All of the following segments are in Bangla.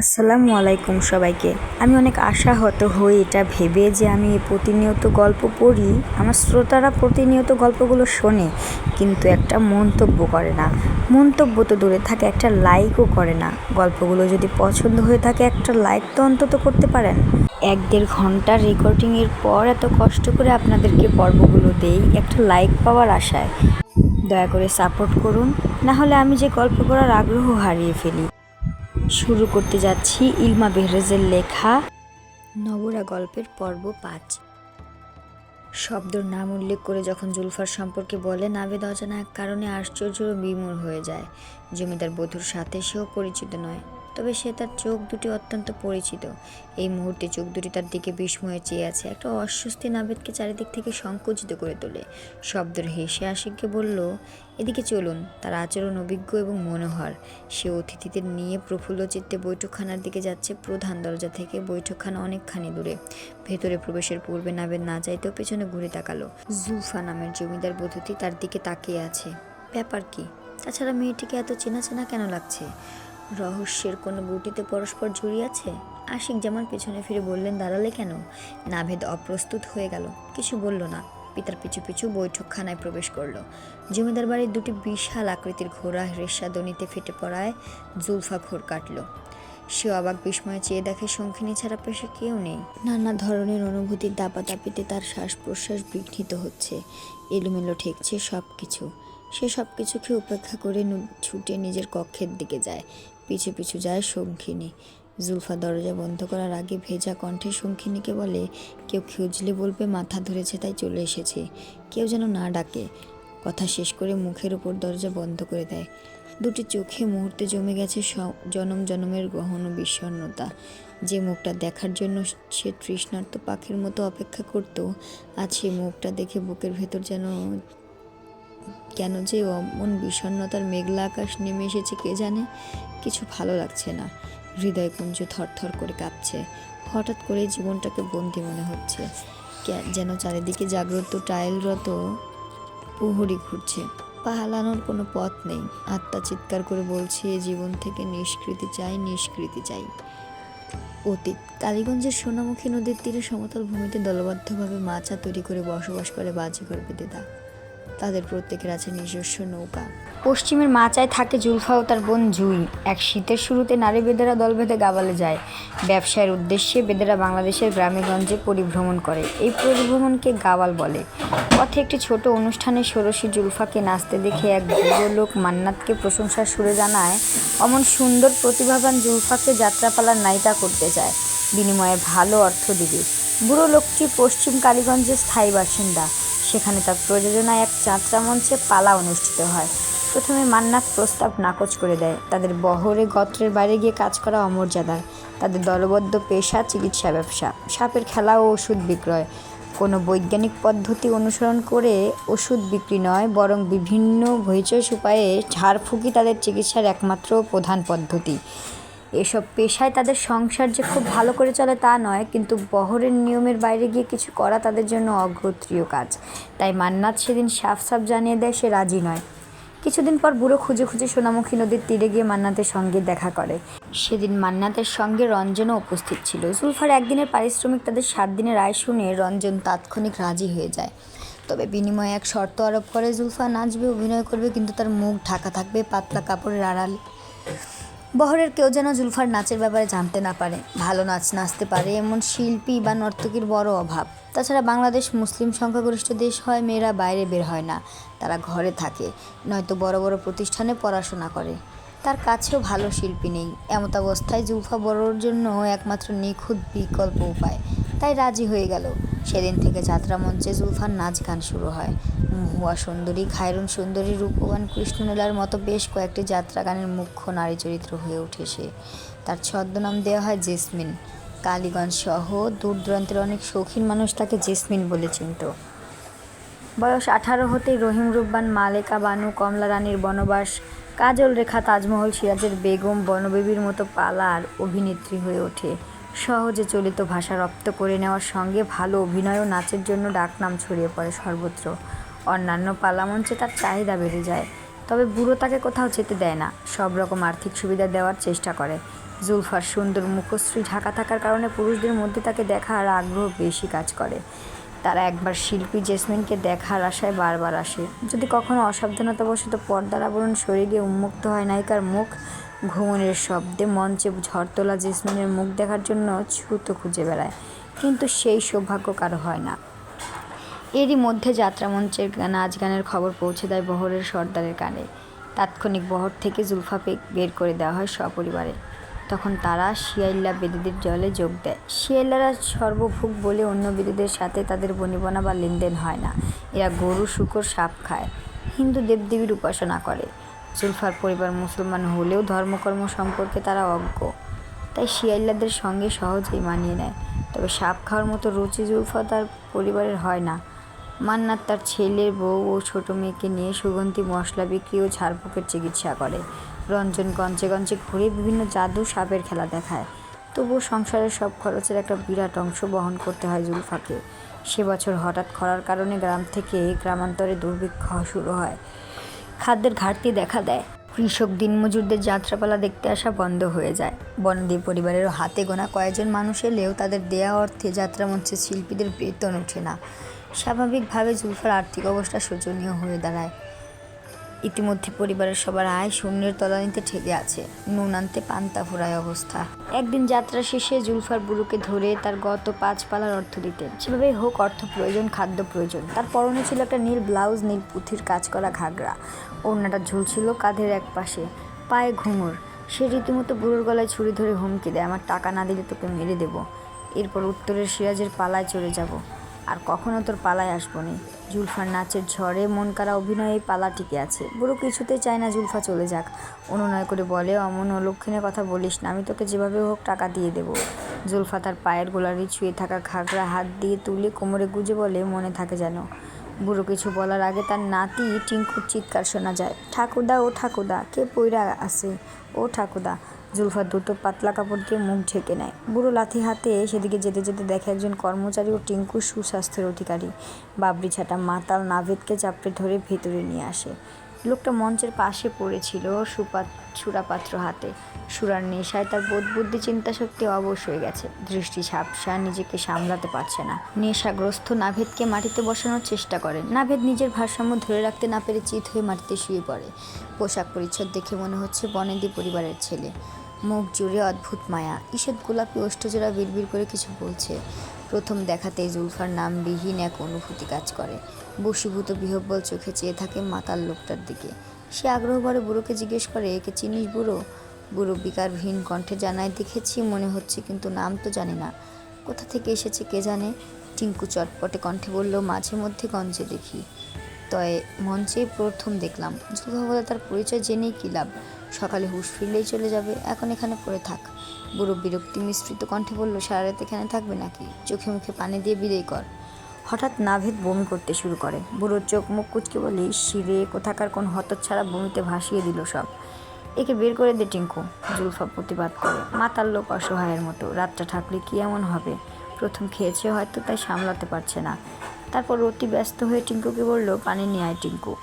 আসসালামু আলাইকুম সবাইকে। আমি অনেক আশাহত হই এটা ভেবে যে আমি প্রতিনিয়ত গল্প পড়ি, আমার শ্রোতারা প্রতিনিয়ত গল্পগুলো শোনে, কিন্তু একটা মন্তব্য করে না। মন্তব্য তো দূরে থাকে, একটা লাইকও করে না। গল্পগুলো যদি পছন্দ হয়ে থাকে, একটা লাইক তো অন্তত করতে পারেন। এক দেড় ঘণ্টার রেকর্ডিংয়ের পর এত কষ্ট করে আপনাদেরকে পর্বগুলো দেই, একটা লাইক পাওয়ার আশায়। দয়া করে সাপোর্ট করুন, না হলে আমি যে গল্প পড়ার আগ্রহ হারিয়ে ফেলি। শুরু করতে যাচ্ছি ইলমা বেহরেজের লেখা নবরা গল্পের পর্ব পাঁচ। শব্দর নাম উল্লেখ করে যখন জুলফার সম্পর্কে বলে নাবেদ অজানা এক কারণে আশ্চর্য বিমূর হয়ে যায়। জমিদার বধুর সাথে সেও পরিচিত নয়। তবে সে তার চোখ দুটি অত্যন্ত পরিচিত। এই মুহূর্তে চোখ দুটি তার দিকে বিস্ময়ে চেয়ে আছে, একটা অস্বস্তি নাবেদকে চারিদিক থেকে সংকুচিত করে তোলে। শব্দের হেসে আশিককে বলল, এদিকে চলুন, তার আচরণ অভিজ্ঞ এবং মনোহর। সে অতিথিদের নিয়ে প্রফুল্ল চিত্তে বৈঠকখানার দিকে যাচ্ছে প্রধান দরজা থেকে, বৈঠকখানা অনেকখানি দূরে। ভেতরে প্রবেশের পূর্বে নাবেদ না চাইতেও পেছনে ঘুরে তাকালো। জুফা নামের জমিদার বধূটি তার দিকে তাকিয়ে আছে। ব্যাপার কি? তাছাড়া মেয়েটিকে এত চেনা চেনা কেন লাগছে? রহস্যের কোনো গুটিতে পরস্পর জড়িয়ে আছে আশিক যেমন পেছনে ফিরে বললেন, দাঁড়ালে কেন? নাভেদ অপ্রস্তুত হয়ে গেল। কিছু বলল না। পিতার পিছু পিছু বৈঠকখানায় প্রবেশ করল। জমিদার বাড়ির দুটি বিশাল আকৃতির ঘোড়া রেশাদনিতে ফেটে পড়ায় জুলফা ঘোর কাটল। সে অবাক বিস্ময়ে চেয়ে দেখে শঙ্খিনী ছাড়া পেশে কেউ নেই। নানা ধরনের অনুভূতির দাপাদাপিতে তার শ্বাস প্রশ্বাস বিঘ্নিত হচ্ছে। এলোমেলো ঠেকছে সব কিছু সে সব কিছুকে উপেক্ষা করে ছুটে নিজের কক্ষের দিকে যায়। পিছু পিছু যায় শঙ্খিনী জুলফা দরজা বন্ধ করার আগে ভেজা কণ্ঠে শঙ্খিনীকে বলে, কেউ খুঁজলে বলবে মাথা ধরেছে, তাই চলে এসেছে। কেউ যেন না ডাকে। কথা শেষ করে মুখের উপর দরজা বন্ধ করে দেয়। দুটি চোখে মুহূর্তে জমে গেছে জনম জনমের গহন ও বিষণ্ণতা। যে মুখটা দেখার জন্য সে তৃষ্ণার্ত পাখির মতো অপেক্ষা করত, আজ সেই মুখটা দেখে বুকের ভেতর যেন, কেন যে অমন বিষণ্ণতার মেঘলা আকাশ নেমে এসেছে কে জানে? কিছু ভালো লাগছে না। হৃদয় হৃদয়কুঞ্জ থরথর করে কাঁপছে। হঠাৎ করে জীবনটাকে বন্দি মনে হচ্ছে। যেন চারিদিকে জাগ্রত টাইলরত প্রহরী ঘুরছে। পাহালানোর কোনো পথ নেই। আত্মা চিৎকার করে বলছে জীবন থেকে নিষ্কৃতি চাই নিষ্কৃতি চাই। অতীত, কালীগঞ্জের সোনামুখী নদীর তীরে সমতল ভূমিতে দলবদ্ধভাবে মাচা তৈরি করে বসবাস করে বাজিঘর বেদেদা তাদের প্রত্যেকের আছে নিজস্ব নৌকা। পশ্চিমের মাচায় থাকে জুলফা ও তার বোন জুই। এক শীতের শুরুতে নারী বেদেরা দল বেঁধে গাবালে যায়। ব্যবসায়ের উদ্দেশ্যে বেদেরা বাংলাদেশের গ্রামে গঞ্জে পরিভ্রমণ করে। এই পরিভ্রমণকে গাওয়াল বলে। পথে একটি ছোট অনুষ্ঠানে ষোড়শী জুলফাকে নাচতে দেখে এক লোক মান্নাতকে প্রশংসার সুরে জানায়, অমন সুন্দর প্রতিভাবান জুলফাকে যাত্রাপালার নায়িকা করতে চায়। বিনিময়ে ভালো অর্থ দিবে। বুড়ো লোকটি পশ্চিম কালীগঞ্জের স্থায়ী বাসিন্দা। সেখানে তার প্রযোজনায় এক যাত্রা মঞ্চে পালা অনুষ্ঠিত হয়। প্রথমে মান্নাত প্রস্তাব নাকচ করে দেয়, তাদের বহরে গত্রের বাইরে গিয়ে কাজ করা অমর্যাদার তাদের দলবদ্ধ পেশা, চিকিৎসা ব্যবসা, সাপের খেলা ও ওষুধ বিক্রয়। কোনো বৈজ্ঞানিক পদ্ধতি অনুসরণ করে ওষুধ বিক্রি নয়, বরং বিভিন্ন ভৈচস উপায়ে ঝাড়ফুঁকি তাদের চিকিৎসার একমাত্র প্রধান পদ্ধতি। এসব পেশায় তাদের সংসার যে খুব ভালো করে চলে তা নয়, কিন্তু বহরের নিয়মের বাইরে গিয়ে কিছু করা তাদের জন্য অগোত্রীয় কাজ। তাই মান্নাত সেদিন সাফ সাফ জানিয়ে দেয় সে রাজি নয়। কিছুদিন পর বুড়ো খুঁজে খুঁজে সোনামুখী নদীর তীরে গিয়ে মান্নাতের সঙ্গে দেখা করে। সেদিন মান্নাতের সঙ্গে রঞ্জনও উপস্থিত ছিল। জুলফার একদিনের পারিশ্রমিক তাদের সাত দিনের আয় শুনে রঞ্জন তাৎক্ষণিক রাজি হয়ে যায়। তবে বিনিময়ে এক শর্ত আরোপ করে জুলফা নাচবে, অভিনয় করবে, কিন্তু তার মুখ ঢাকা থাকবে পাতলা কাপড়ের আড়ালে। বহরের কেউ যেন জুলফার নাচের ব্যাপারে জানতে না পারে। ভালো নাচ নাচতে পারে, এমন শিল্পী বা নর্তকীর বড় অভাব। তাছাড়া বাংলাদেশ মুসলিম সংখ্যাগরিষ্ঠ দেশ হয়, মেয়েরা বাইরে বের হয় না, তারা ঘরে থাকে, নয়তো বড় বড় প্রতিষ্ঠানে পড়াশোনা করে। তার কাছেও ভালো শিল্পী নেই। এমতাবস্থায় জুলফা বড়োর জন্য একমাত্র নিখুঁত বিকল্প উপায়। তাই রাজি হয়ে গেল। সেদিন থেকে যাত্রা মঞ্চে জুলফার নাচ গান শুরু হয়। মহুয়া সুন্দরী, খায়রুন সুন্দরী, রূপবান কৃষ্ণলীলার মতো বেশ কয়েকটি যাত্রা গানের মুখ্য নারী চরিত্র হয়ে ওঠে সে। তার ছদ্মনাম দেওয়া হয় জেসমিন। কালীগঞ্জ সহ দূর দূরান্তের অনেক শৌখিন মানুষ তাকে জেসমিন বলে চিনত। বয়স আঠারো হতেই রহিম রুব্বান মালেকা বানু, কমলা রানীর বনবাস কাজল রেখা তাজমহল সিরাজের বেগম বনবেবীর মতো পালার অভিনেত্রী হয়ে ওঠে। সহজে চলিত ভাষা রপ্ত করে নেওয়ার সঙ্গে ভালো অভিনয় ও নাচের জন্য ডাকনাম ছড়িয়ে পড়ে সর্বত্র। অন্যান্য পালামঞ্চে তার চাহিদা বেড়ে যায়, তবে বুড়ো তাকে কোথাও যেতে দেয় না, সব রকম আর্থিক সুবিধা দেওয়ার চেষ্টা করে। জুলফার সুন্দর মুখশ্রী ঢাকা থাকার কারণে পুরুষদের মধ্যে তাকে দেখার আগ্রহ বেশি কাজ করে। তারা একবার শিল্পী জেসমিনকে দেখার আশায় বারবার আসে। যদি কখনো অসাবধানতাবশত পর্দার আবরণ সরে গিয়ে উন্মুক্ত হয় নায়িকার মুখ, ঘুমনের শব্দে মঞ্চে ঝড় তোলা জেসমিনের মুখ দেখার জন্য ছুতো খুঁজে বেড়ায়। কিন্তু সেই সৌভাগ্য কারও হয় না। এরই মধ্যে যাত্রা মঞ্চের নাচ গানের খবর পৌঁছে দেয় বহরের সর্দারের কানে। তাৎক্ষণিক বহর থেকে জুলফাকে বের করে দেওয়া হয় সপরিবারে। তখন তারা শিয়াইল্লা বেদীদের জলে যোগ দেয়। শিয়াইল্লারা সর্বভুক বলে অন্য বেদীদের সাথে তাদের বনিবনা বা লেনদেন হয় না। এরা গরু, শুকর, সাপ খায়। হিন্দু দেবদেবীর উপাসনা করে। জুলফার পরিবার মুসলমান হলেও ধর্মকর্ম সম্পর্কে তারা অজ্ঞ। তাই শিয়াইল্লাদের সঙ্গে সহজেই মানিয়ে নেয়। তবে সাপ খাওয়ার মতো রুচি জুলফা তার পরিবারের হয় না। মান্নাত তার ছেলের বউ ও ছোট মেয়েকে নিয়ে সুগন্ধি, মশলা বিক্রি ও ঝাড়ফুঁকের চিকিৎসা করে। রঞ্জন গঞ্জে গঞ্জে ঘুরে বিভিন্ন জাদু সাপের খেলা দেখায়। তবুও সংসারের সব খরচের একটা বিরাট অংশ বহন করতে হয় জুলফাকে। সে বছর হঠাৎ খরার কারণে গ্রাম থেকে গ্রামান্তরে দুর্ভিক্ষ শুরু হয়। খাদ্যের ঘাটতি দেখা দেয়। কৃষক দিনমজুরদের যাত্রাপালা দেখতে আসা বন্ধ হয়ে যায়। বনদী পরিবারেরও হাতে গোনা কয়েকজন মানুষ এলেও তাদের দেয়া অর্থে যাত্রামঞ্চের শিল্পীদের বেতন ওঠে না। স্বাভাবিকভাবে জুলফার আর্থিক অবস্থা শোচনীয় হয়ে দাঁড়ায়। ইতিমধ্যে পরিবারের সবার আয় শূন্যের তলানিতে ঠেকে আছে। নুন আনতে পান্তা ফুরায় অবস্থা। একদিন যাত্রা শেষে জুলফার বুড়োকে ধরে তার গত পাঁচ পালার অর্থ দিতেন। সেভাবেই হোক, অর্থ প্রয়োজন, খাদ্য প্রয়োজন। তার পরনে ছিল একটা নীল ব্লাউজ, নীল পুঁথির কাজ করা ঘাগরা। ওড়নাটা ঝুলছিল কাঁধের এক পাশে। পায়ে ঘুঙুর। সে রীতিমতো বুড়োর গলায় ছুরি ধরে হুমকি দেয়, আমার টাকা না দিলে তোকে মেরে দেবো। এরপর উত্তরের সিরাজের পালায় চলে যাব। আর কখনো তোর পালায় আসব নি জুলফার নাচের ঝড়ে মন কারা অভিনয়ে পালা টিকে আছে। বুড়ো কিছুতে চায় না জুলফা চলে যাক। অনুনয় করে বলে, অমন অলক্ষণের কথা বলিস না, আমি তোকে যেভাবে হোক টাকা দিয়ে দেবো। জুলফা তার পায়ের গোলারি ছুঁয়ে থাকা ঘাগরা হাত দিয়ে তুলে কোমরে গুজে বলে, মনে থাকে যেন। বুড়ো কিছু বলার আগে তার নাতি টিঙ্কুর চিৎকার শোনা যায়। ঠাকুরদা, ও ঠাকুরদা, কে পইরা আছে? ও ঠাকুরদা জুলফা দ্রুত পাতলা কাপড় দিয়ে মুখ ঢেকে নেয়। বুড়ো লাথি হাতে সেদিকে যেতে যেতে দেখে একজন কর্মচারী ও টিঙ্কু সুস্বাস্থ্যের অধিকারী। বাবরি ছাটা মাতাল নাভেদকে চাপড়ে ধরে ভেতরে নিয়ে আসে। লোকটা মঞ্চের পাশে পড়েছিল সুপাত সুরাপাত্র হাতে। সুরার নেশায় তার বোধ বুদ্ধি চিন্তা শক্তি অবশ হয়ে গেছে। দৃষ্টি ঝাপসা নিজেকে সামলাতে পারছে না। নেশাগ্রস্ত নাভেদকে মাটিতে বসানোর চেষ্টা করেন নাভেদ নিজের ভারসাম্য ধরে রাখতে না পেরে চিত হয়ে মাটিতে শুয়ে পড়ে। পোশাক পরিচ্ছদ দেখে মনে হচ্ছে বনেদি পরিবারের ছেলে। মুখ জুড়ে অদ্ভুত মায়া। ঈষৎ গোলাপি ওষ্ঠজোড়া বিড়বিড় করে কিছু বলছে। প্রথম দেখাতেই জুলফার নামবিহীন এক অনুভূতি কাজ করে। বশীভূত বিহব্বল চোখে চেয়ে থাকে মাতাল লোকটার দিকে। সে আগ্রহ ভরে বুড়োকে জিজ্ঞেস করে, একে চিনিস বুড়ো? বুড়ো বিকার বিকারহীন কণ্ঠে জানায়, দেখেছি, মনে হচ্ছে, কিন্তু নাম তো জানি না। কোথা থেকে এসেছে কে জানে? টিঙ্কু চটপটে কণ্ঠে বলল, মাঝে মধ্যে গঞ্জে দেখি। তয় মঞ্চে প্রথম দেখলাম। বলে তার পরিচয় জেনেই কী লাভ? সকালে হুঁশ ফিরলেই চলে যাবে। এখন এখানে পড়ে থাক। বুড়ো বিরক্তি মিশ্রিত কণ্ঠে বলল সারা রাত এখানে থাকবে নাকি? চোখে মুখে পানি দিয়ে বিদায় কর। হঠাৎ নাভেদ বমি করতে শুরু করে। বুড়োর চোখ মুখ কুচকে বলে, শিরে, কোথাকার কোন হতচ্ছাড়া বমিতে ভাসিয়ে দিল সব। একে বের করে দে টিঙ্কু। জুলফা প্রতিবাদ করে। মাতার লোক অসহায়ের মতো। রাতটা থাকলে কি এমন হবে? প্রথম খেয়েছে হয়তো, তাই সামলাতে পারছে না। তারপর অতি ব্যস্ত হয়ে টিঙ্কুকে বলল, পানি নিয়ে আয় টিঙ্কু।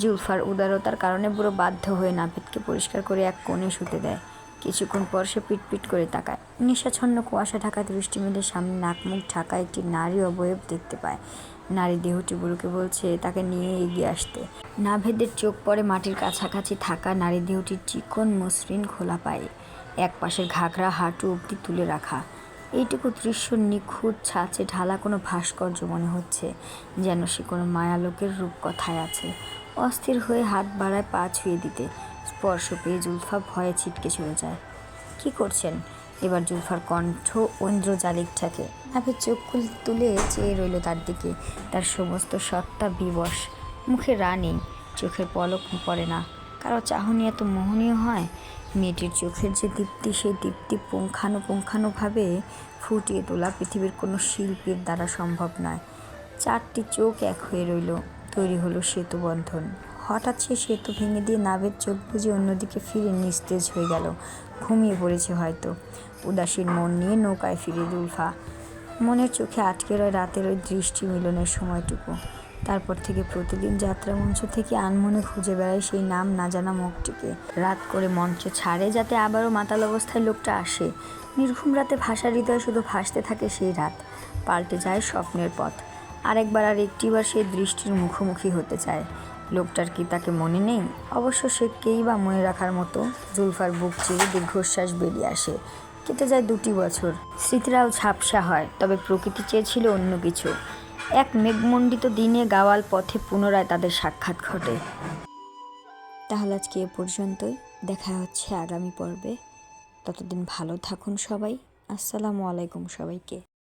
জুলফার উদারতার কারণে বুড়ো বাধ্য হয়ে নাপিতকে পরিষ্কার করে এক কোণে শুতে দেয়। কিছুক্ষণ পর সে পিটপিট করে তাকায়। নেশাছন্ন কুয়াশা ঢাকা দৃষ্টি মিলে সামনে নাক মুখ ঢাকা একটি নারী অবয়ব দেখতে পায়। নারী দেহটি বুড়োকে বলছে, তাকে নিয়ে এগিয়ে আসতে। নাভেদের চোখ পড়ে মাটির কাছাকাছি থাকা নারী দেহটির চিকন মসৃণ খোলা পায়ে, এক পাশের ঘাগরা হাঁটু অবধি তুলে রাখা। এইটুকু দৃশ্য নিখুঁত ছাঁচে ঢালা কোনো ভাস্কর্য মনে হচ্ছে, যেন সে কোনো মায়ালোকের রূপকথায় আছে। অস্থির হয়ে হাত বাড়ায় পা ছুঁয়ে দিতে। স্পর্শ পেয়ে জুলফা ভয়ে ছিটকে চলে যায়। কি করছেন? এবার জুলফার কণ্ঠ ঐন্দ্রজালিক ঠাকে। নাভের চোখ তুলে চেয়ে রইল তার দিকে। তার সমস্ত সত্তা বিবশ। মুখে রানী, চোখের পলক পড়ে না। কারও চাহনি এত মোহনীয় হয়? মেয়েটির চোখের যে দীপ্তি সেই দীপ্তি পুঙ্খানুপুঙ্খানুভাবে ফুটিয়ে তোলা পৃথিবীর কোনো শিল্পীর দ্বারা সম্ভব নয়। চারটি চোখ এক হয়ে রইল। তৈরি হলো সেতু বন্ধন। হঠাৎ সে সেতু ভেঙে দিয়ে নাভের চোখ বুঝে অন্যদিকে ফিরে নিস্তেজ হয়ে গেল। ঘুমিয়ে পড়েছে হয়তো। উদাসীন মন নিয়ে নৌকায় ফিরে দুলফা মনের চোখে আটকে রয় রাতের ওই দৃষ্টি মিলনের সময়টুকু। তারপর থেকে প্রতিদিন যাত্রা মঞ্চ থেকে আনমনে খুঁজে বেড়ায় সেই নাম না জানা মুখটিকে। রাত করে মঞ্চ ছাড়ে যাতে আবারও মাতাল অবস্থায় লোকটা আসে। নির্ঘুম রাতে ভাষার হৃদয় শুধু ভাসতে থাকে সেই রাত। পাল্টে যায় স্বপ্নের পথ। আরেকবার আর একটিবার সেই দৃষ্টির মুখোমুখি হতে চায়। লোকটার কি তাকে মনে নেই? অবশ্য সে কেই বা মনে রাখার মতো জুলফার বুক চেয়ে দীর্ঘশ্বাস বেরিয়ে আসে। কেটে যায় দুটি বছর। স্মৃতিরাও ঝাপসা হয়, তবে প্রকৃতি চেয়েছিল অন্য কিছু। এক মেঘমণ্ডিত দিনে গাওয়াল পথে পুনরায় তাদের সাক্ষাৎ ঘটে। তাহলে আজকে এ পর্যন্তই। দেখা হচ্ছে আগামী পর্বে। ততদিন ভালো থাকুন সবাই। আসসালামু আলাইকুম সবাইকে।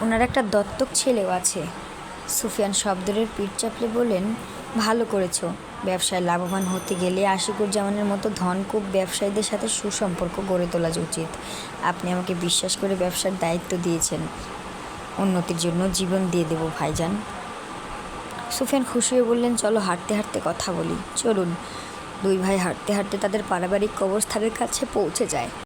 ওনার একটা দত্তক ছেলেও আছে। সুফিয়ান শব্দরের পিঠ চাপলে বললেন, ভালো করেছ। ব্যবসায় লাভবান হতে গেলে আশিকুজ্জামানের মতো ধনকুব ব্যবসায়ীদের সাথে সুসম্পর্ক গড়ে তোলা উচিত। আপনি আমাকে বিশ্বাস করে ব্যবসার দায়িত্ব দিয়েছেন। উন্নতির জন্য জীবন দিয়ে দেবো, ভাইজান। সুফিয়ান খুশি হয়ে বললেন, চলো হাঁটতে হাঁটতে কথা বলি। চলুন। দুই ভাই হাঁটতে হাঁটতে তাদের পারিবারিক কবরস্থানের কাছে পৌঁছে যায়